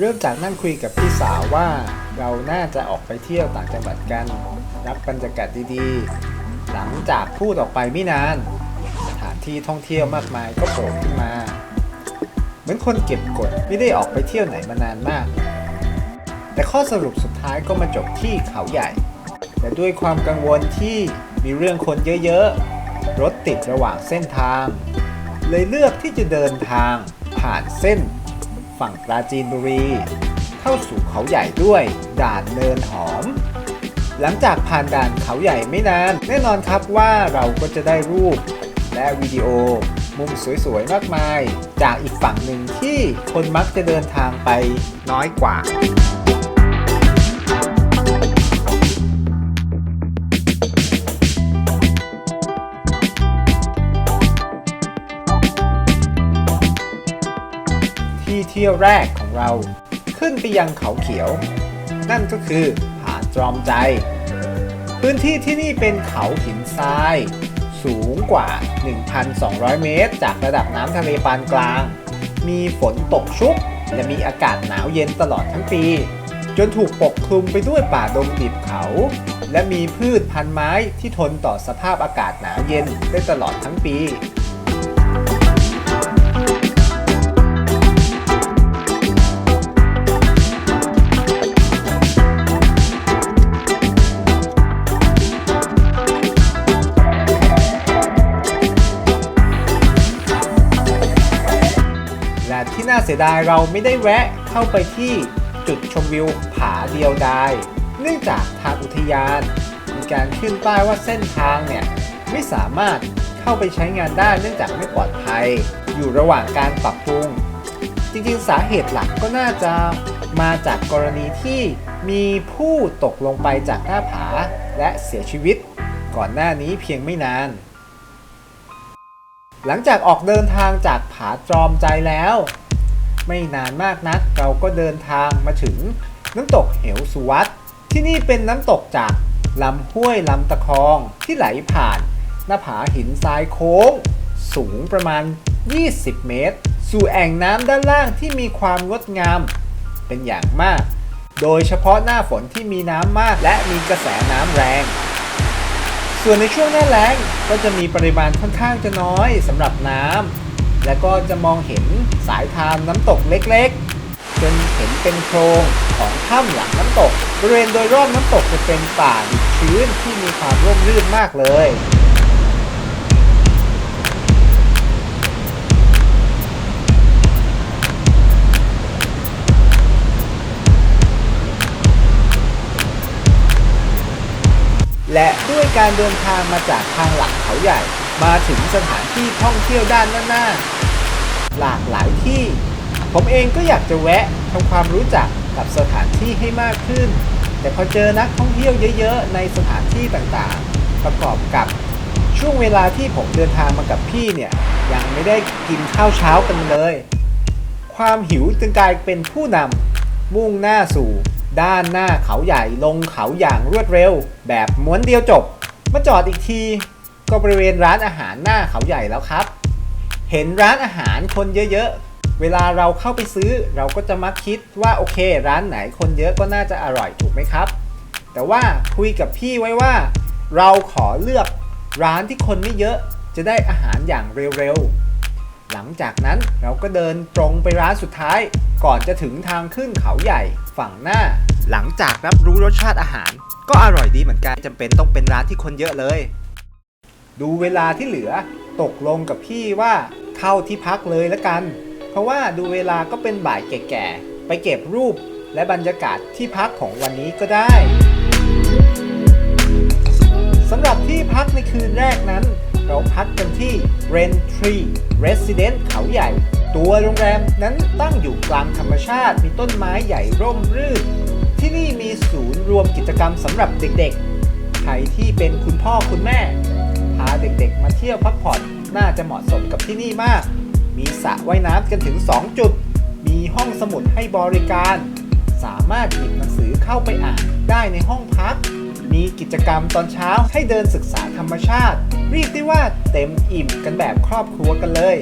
เริ่มจากนั่งคุยกับพี่สาวว่าเราน่าจะออกไปเที่ยวต่างจังหวัดกัน รับบรรยากาศดีๆ หลังจากพูดออกไปไม่นาน สถานที่ท่องเที่ยวมากมายก็โผล่ขึ้นมา เหมือนคนเก็บกดไม่ได้ออกไปเที่ยวไหนมานานมาก แต่ข้อสรุปสุดท้ายก็มาจบที่เขาใหญ่ แต่ด้วยความกังวลที่มีเรื่องคนเยอะๆ รถติดระหว่างเส้นทาง เลยเลือกที่จะเดินทางผ่านเส้น ฝั่งปราจีนบุรี เข้าสู่เขาใหญ่ด้วยด่านเนินหอม หลังจากผ่านด่านเขาใหญ่ไม่นาน แน่นอนครับว่าเราก็จะได้รูป และวิดีโอ มุมสวยๆมากมาย จากอีกฝั่งหนึ่งที่คนมักจะเดินทางไปน้อยกว่า ที่เที่ยวแรกของเรา ขึ้นไปยังเขาเขียว นั่นก็คือผาจอมใจ พื้นที่ที่นี่เป็นเขาหินทราย สูงกว่า 1,200 เมตร จากระดับน้ำทะเลปานกลาง มีฝนตกชุก และมีอากาศหนาวเย็นตลอดทั้งปี จนถูกปกคลุมไปด้วยป่าดงดิบเขา และมีพืชพันธุ์ไม้ที่ทนต่อสภาพอากาศหนาวเย็นได้ตลอดทั้งปี เสียดายเราไม่ได้แวะเข้าไปที่จุดชมวิวผาเดียวดาย เนื่องจากทางอุทยาน มีการขึ้นป้ายว่าเส้นทางเนี่ย ไม่สามารถเข้าไปใช้งานได้เนื่องจากไม่ปลอดภัย อยู่ระหว่างการปรับปรุง จริงๆ สาเหตุหลักก็น่าจะมาจากกรณีที่มีผู้ตกลงไปจากหน้าผาและเสียชีวิต ก่อนหน้านี้เพียงไม่นาน หลังจากออกเดินทางจากผาจอมใจแล้ว ไม่นานมากนัก เราก็เดินทางมาถึงน้ำตกเหวสุวัตที่นี่เป็นน้ำตกจากลำห้วยลำตะคองที่ไหลผ่าน หน้าผาหินทรายโค้ง สูงประมาณ 20 เมตร สู่แอ่งน้ำด้านล่างที่มีความงดงามเป็นอย่างมาก โดยเฉพาะหน้าฝนที่มีน้ำมากและมีกระแสน้ำแรง ส่วนในช่วงหน้าแล้งก็จะมีปริมาณค่อนข้างจะน้อยสำหรับน้ำ และก็จะมองเห็นสายทานน้ำตกเล็กๆ จนเห็นเป็นโครงของถ้ำหลังน้ำตก บริเวณโดยรอบน้ำตกจะเป็นป่าดิบชื้นที่มีความร่มรื่นมากเลยและด้วยการเดินทางมาจากทางหลักเขาใหญ่ มาถึงสถานที่ท่องเที่ยวด้านหน้าๆหลากหลายที่ ผมเองก็อยากจะแวะทำความรู้จักกับสถานที่ให้มากขึ้น แต่พอเจอนักท่องเที่ยวเยอะๆ ในสถานที่ต่างๆ ประกอบกับช่วงเวลาที่ผมเดินทางมากับพี่เนี่ย ยังไม่ได้กินข้าวเช้ากันเลย ความหิวจึงกลายเป็นผู้นำมุ่งหน้าสู่ ด้านหน้าเขาใหญ่ลงเขาอย่างรวดเร็ว แบบม้วนเดียวจบ มาจอดอีกที ก็บริเวณร้านอาหารหน้าเขาใหญ่แล้วครับ เห็นร้านอาหารคนเยอะๆ เวลาเราเข้าไปซื้อเราก็จะมักคิดว่าโอเค ร้านไหนคนเยอะก็น่าจะอร่อยถูกไหมครับ แต่ว่าคุยกับพี่ไว้ว่า เราขอเลือกร้านที่คนไม่เยอะจะได้อาหารอย่างเร็วๆ หลังจากนั้นเราก็เดินตรงไปร้านสุดท้าย ก่อนจะถึงทางขึ้นเขาใหญ่ฝั่งหน้า หลังจากรับรู้รสชาติอาหาร ก็อร่อยดีเหมือนกันจำเป็นต้องเป็นร้านที่คนเยอะเลย ดูเวลาที่เหลือตกลงกับพี่ว่าเข้าที่พักเลยละกัน เพราะว่าดูเวลาก็เป็นบ่ายแก่ๆ ไปเก็บรูปและบรรยากาศที่พักของวันนี้ก็ได้สำหรับที่พักในคืนแรกนั้น เราพักกันที่ Ren Tree Resident เขาใหญ่ ตัวโรงแรมนั้นตั้งอยู่กลางธรรมชาติ มีต้นไม้ใหญ่ร่มรื่น ที่นี่มีศูนย์รวมกิจกรรมสำหรับเด็กๆ ใครที่เป็นคุณพ่อคุณแม่ พาเด็กๆ มาเที่ยวพักผ่อนน่าจะเหมาะสมกับที่นี่มาก มีสระว่ายน้ำกันถึง 2 จุด มีห้องสมุดให้บริการ สามารถหยิบหนังสือเข้าไปอ่านได้ในห้องพัก มีกิจกรรมตอนเช้าให้เดินศึกษาธรรมชาติ เรียกได้ว่าเต็มอิ่มกันแบบครอบครัวกันเลย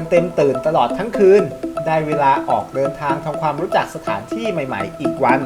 กันเต็มตื่นตลอดทั้งคืน ได้เวลาออกเดินทางทำความรู้จักสถานที่ใหม่ ๆ อีกวัน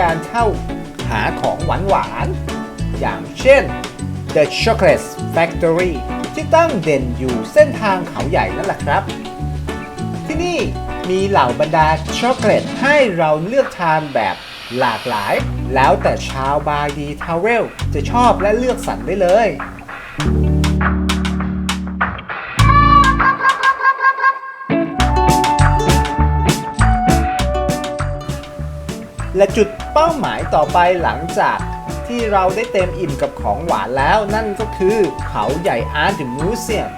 การเข้าหาของหวานหวานอย่างเช่น The Chocolate Factory ที่ตั้งเด่นอยู่เส้นทางเขาใหญ่นั่นแหละครับ ที่นี่มีเหล่าบรรดาช็อกโกแลตให้เราเลือกทานแบบหลากหลาย แล้วแต่ชาวบาดีทาวเวลจะชอบและเลือกสรรได้เลย และจุด เป้าหมายต่อไปหลังจากที่เราได้เต็มอิ่มกับของหวานแล้ว นั่นก็คือเขาใหญ่อาร์ตมิวเซียม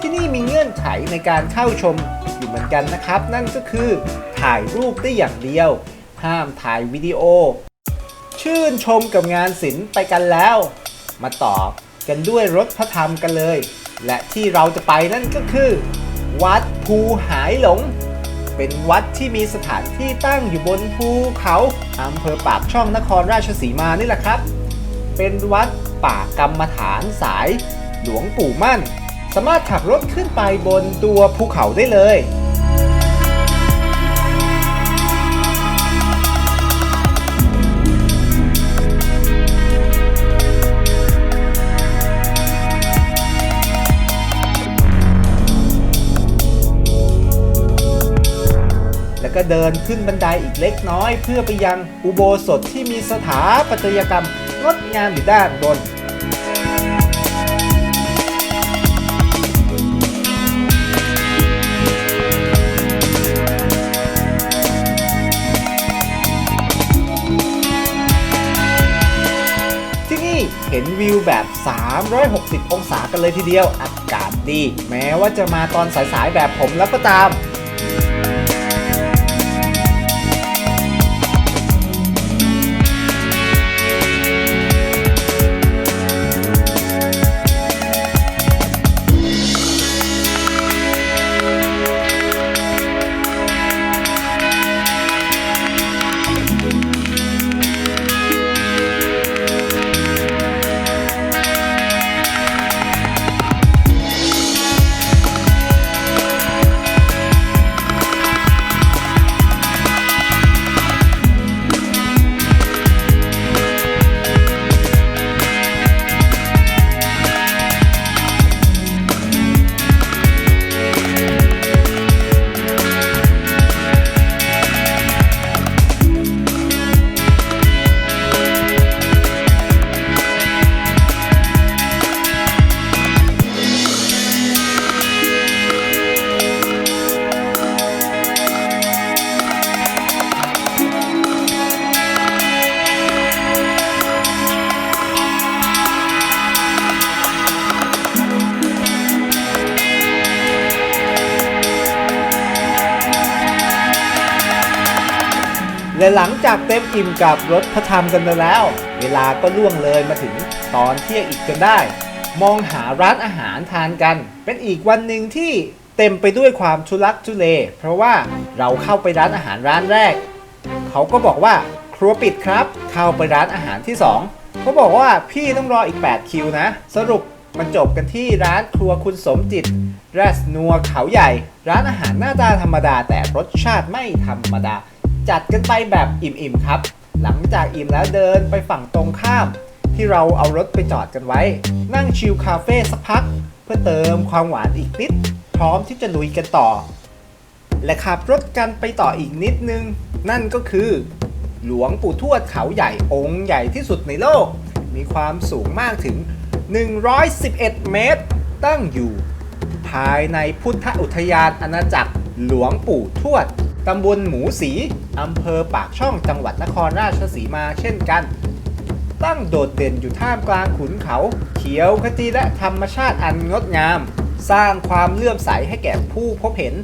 ที่นี่มีเงื่อนไขในการเข้าชมอยู่เหมือนกันนะครับ นั่นก็คือถ่ายรูปได้อย่างเดียว ห้ามถ่ายวิดีโอ ชื่นชมกับงานศิลป์ไปกันแล้ว มาตอบกันด้วยรถพระธรรมกันเลย และที่เราจะไปนั่นก็คือ วัดภูหายหลง เป็นวัดที่มีสถานที่ตั้งอยู่บนภูเขาอำเภอปากช่องนครราชสีมานี่แหละครับ เป็นวัดป่ากรรมฐานสายหลวงปู่มั่น สามารถขับรถขึ้นไปบนตัวภูเขาได้เลย แล้วก็เดินขึ้นบันไดอีกเล็กน้อย เพื่อไปยังอุโบสถที่มีสถาปัตยกรรมงดงามอยู่ด้านบนที่นี่เห็นวิวแบบ 360 องศากันเลยทีเดียว อากาศดี แม้ว่าจะมาตอนสายๆแบบผมแล้วก็ตาม จากเต็มอิ่มกับรถพระธรรมกันไปแล้ว เวลาก็ล่วงเลยมาถึงตอนเที่ยงอีกจนได้ มองหาร้านอาหารทานกัน เป็นอีกวันหนึ่งที่เต็มไปด้วยความทุลักทุเล เพราะว่าเราเข้าไปร้านอาหารร้านแรก เขาก็บอกว่าครัวปิดครับ เข้าไปร้านอาหารที่ 2 เขาบอกว่าพี่ต้องรออีก 8 คิวนะ สรุปมันจบกันที่ร้านครัวคุณสมจิตแรสนัวเขาใหญ่ ร้านอาหารหน้าตาธรรมดาแต่รสชาติไม่ธรรมดา จัดกันไปแบบอิ่มๆครับ หลังจากอิ่มแล้วเดินไปฝั่งตรงข้าม ที่เราเอารถไปจอดกันไว้ นั่งชิลคาเฟ่สักพัก เพื่อเติมความหวานอีกนิด พร้อมที่จะลุยกันต่อ และขับรถกันไปต่ออีกนิดนึง นั่นก็คือ หลวงปู่ทวดเขาใหญ่องค์ใหญ่ที่สุดในโลก มีความสูงมากถึง 111 เมตร ตั้งอยู่ ภายในพุทธอุทยานอาณาจักรหลวงปู่ทวด ตำบลหมูสีอำเภอปากช่องจังหวัดนครราชสีมาเช่นกัน ตั้งโดดเด่นอยู่ท่ามกลางขุนเขา เขียวขจีและธรรมชาติอันงดงาม สร้างความเลื่อมใสให้แก่ผู้พบเห็น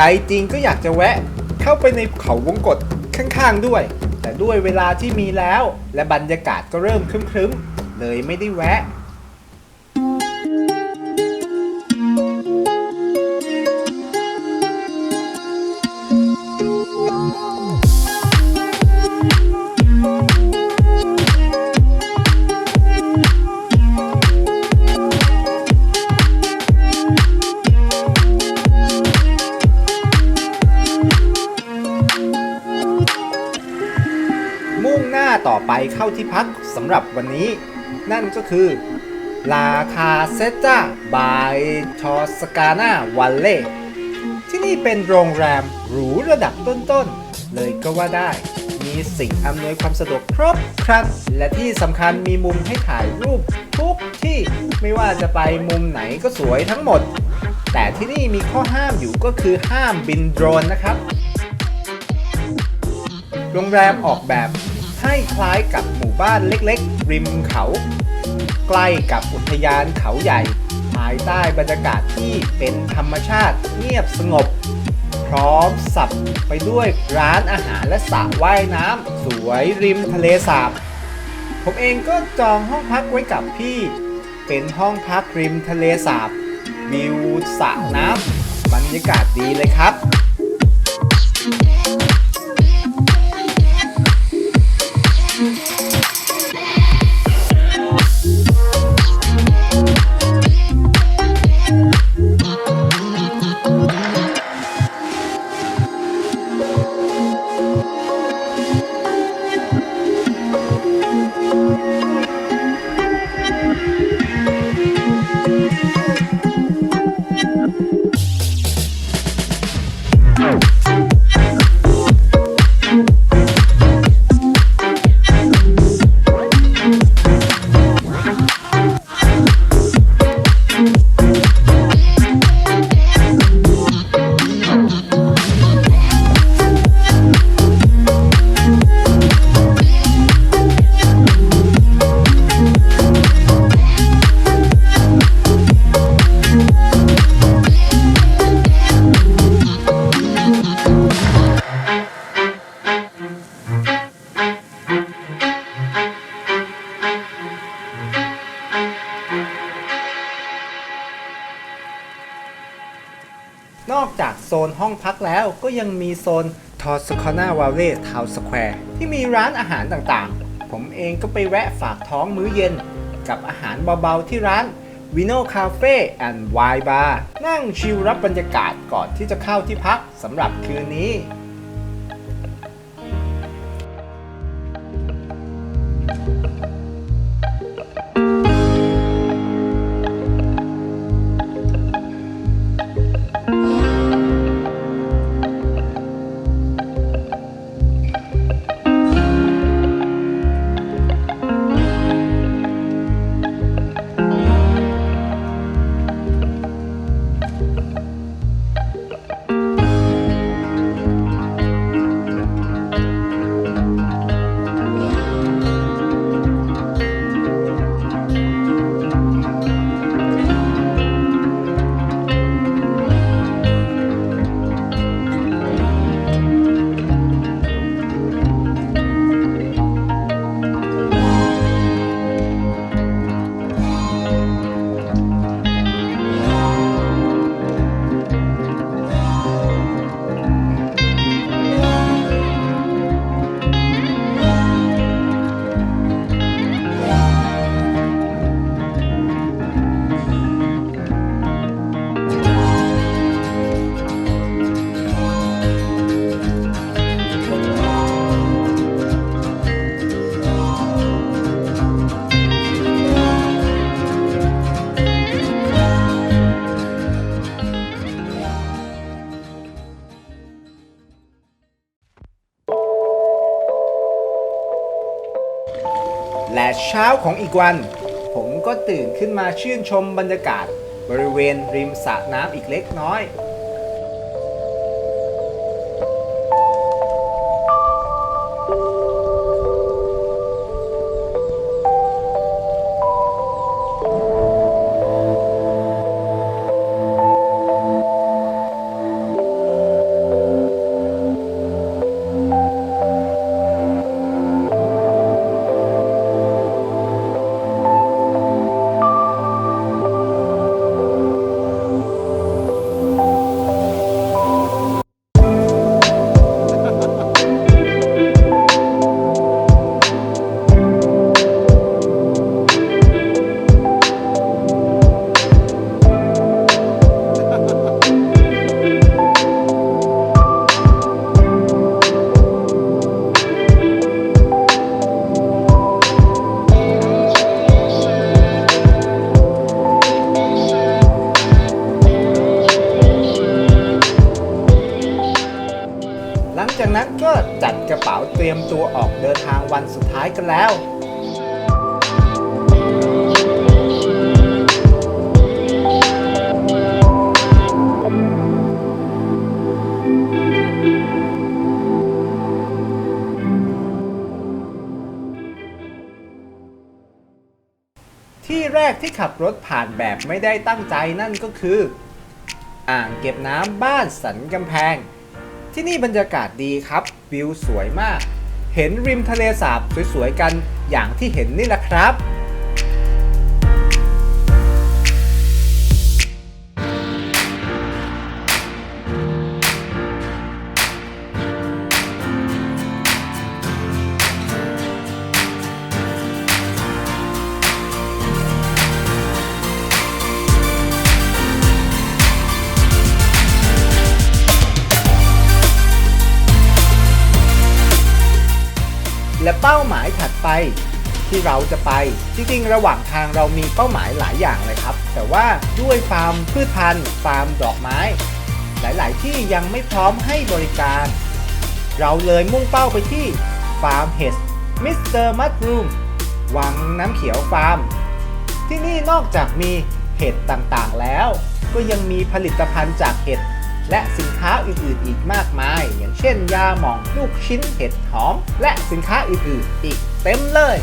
ใจจริงก็อยากจะแวะ เข้าไปในเขาวงกฏข้างๆด้วย แต่ด้วยเวลาที่มีแล้ว และบรรยากาศก็เริ่มครึ้มๆ เลยไม่ได้แวะ ต่อไปเข้าที่พักสำหรับวันนี้ นั่นก็คือ ลาคาเซจ้าบายชอสกาน่าวันเล่ที่นี่เป็นโรงแรมหรูระดับต้นๆ เลยก็ว่าได้ มีสิ่งอำนวยความสะดวกครบครัน และที่สำคัญมีมุมให้ถ่ายรูปทุกที่ไม่ว่าจะไปมุมไหนก็สวยทั้งหมด แต่ที่นี่มีข้อห้ามอยู่ก็คือห้ามบินโดรนนะครับ โรงแรมออกแบบ ให้คล้ายกับหมู่บ้านเล็กๆ ริมเขา ใกล้กับอุทยานเขาใหญ่ ภายใต้บรรยากาศที่เป็นธรรมชาติเงียบสงบ พร้อมสับไปด้วยร้านอาหารและสระว่ายน้ำสวยริมทะเลสาบ ผมเองก็จองห้องพักไว้กับพี่ เป็นห้องพักริมทะเลสาบวิวสระน้ำบรรยากาศดีเลยครับ โซนทอสคอนาวาเล่ทาวสแควร์ที่มีร้านอาหารต่างๆ ผมเองก็ไปแวะฝากท้องมื้อเย็น กับอาหารเบาๆที่ร้าน Vino Cafe and Wine Bar นั่งชิลรับบรรยากาศก่อนที่จะเข้าที่พักสำหรับคืนนี้ เช้าของอีกวัน ผมก็ตื่นขึ้นมาชื่นชมบรรยากาศ บริเวณริมสระน้ำอีกเล็กน้อย ขับรถผ่านแบบไม่ได้ตั้งใจนั่นก็คือ อ่างเก็บน้ำบ้านสันกำแพง ที่นี่บรรยากาศดีครับ วิวสวยมาก เห็นริมทะเลสาบสวยๆกันอย่างที่เห็นนี่แหละครับ และเป้าหมายถัดไปที่เราจะไป จริงๆ ระหว่างทางเรามีเป้าหมายหลายอย่างเลยครับ แต่ว่าด้วยฟาร์มพืชพันธุ์ฟาร์มดอกไม้ หลายๆ ที่ยังไม่พร้อมให้บริการ เราเลยมุ่งเป้าไปที่ฟาร์มเห็ดมิสเตอร์มั r รูมวังน้ำเขียวฟาร์ม ที่นี่นอกจากมีเห็ดต่างๆแล้ว ก็ยังมีผลิตภัณฑ์จากเห็ด และสินค้าอื่นๆอีกมากมาย อย่างเช่นยาหม่องลูกชิ้นเห็ดหอม และสินค้าอื่นๆอีกเต็มเลย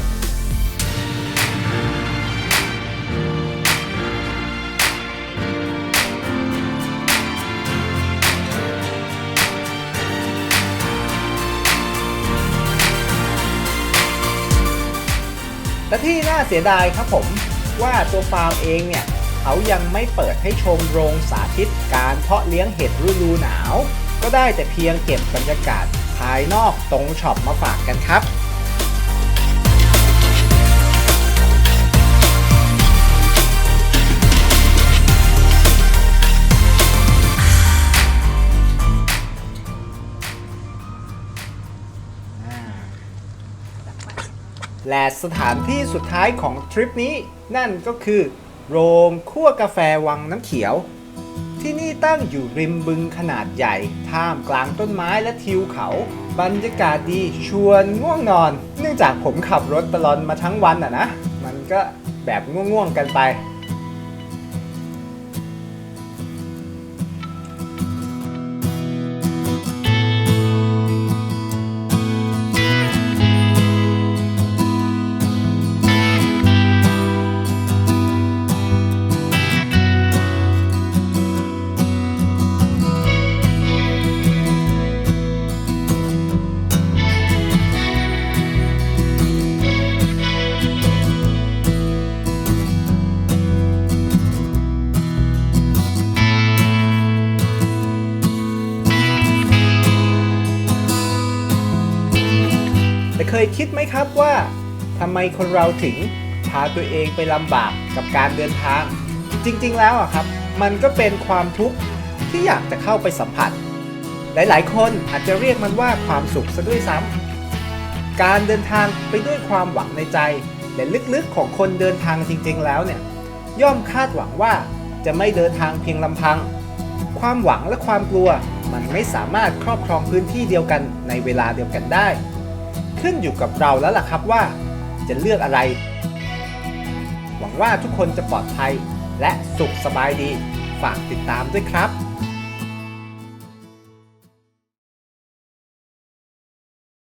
และที่น่าเสียดายครับผมว่าตัวฟาร์มเองเนี่ย เขายังไม่เปิดให้ชมโรงสาธิตการเพาะเลี้ยงเห็ดฤดูหนาว ก็ได้แต่เพียงเก็บบรรยากาศภายนอกตรงช็อปมาฝากกันครับและสถานที่สุดท้ายของทริปนี้ นั่นก็คือ โรงคั่วกาแฟวังน้ำเขียว ที่นี่ตั้งอยู่ริมบึงขนาดใหญ่ ท่ามกลางต้นไม้และทิวเขา บรรยากาศดีชวนง่วงนอน เนื่องจากผมขับรถตลอดมาทั้งวันอะนะ มันก็แบบง่วงๆกันไป แต่เคยคิดไหมครับว่าทำไมคนเราถึงพาตัวเองไปลำบากกับการเดินทาง จริงๆ แล้วอะครับ มันก็เป็นความทุกข์ที่อยากจะเข้าไปสัมผัส หลายๆ คนอาจจะเรียกมันว่าความสุขซะด้วยซ้ำการเดินทางไปด้วยความหวังในใจ และลึกๆของคนเดินทางจริงๆ แล้วเนี่ยย่อมคาดหวังว่าจะไม่เดินทางเพียงลำพัง ความหวังและความกลัวมันไม่สามารถครอบครองพื้นที่เดียวกันในเวลาเดียวกันได้ ขึ้นอยู่กับเราแล้วล่ะครับว่า จะเลือกอะไร หวังว่าทุกคนจะปลอดภัย และสุขสบายดี ฝากติดตามด้วยครับ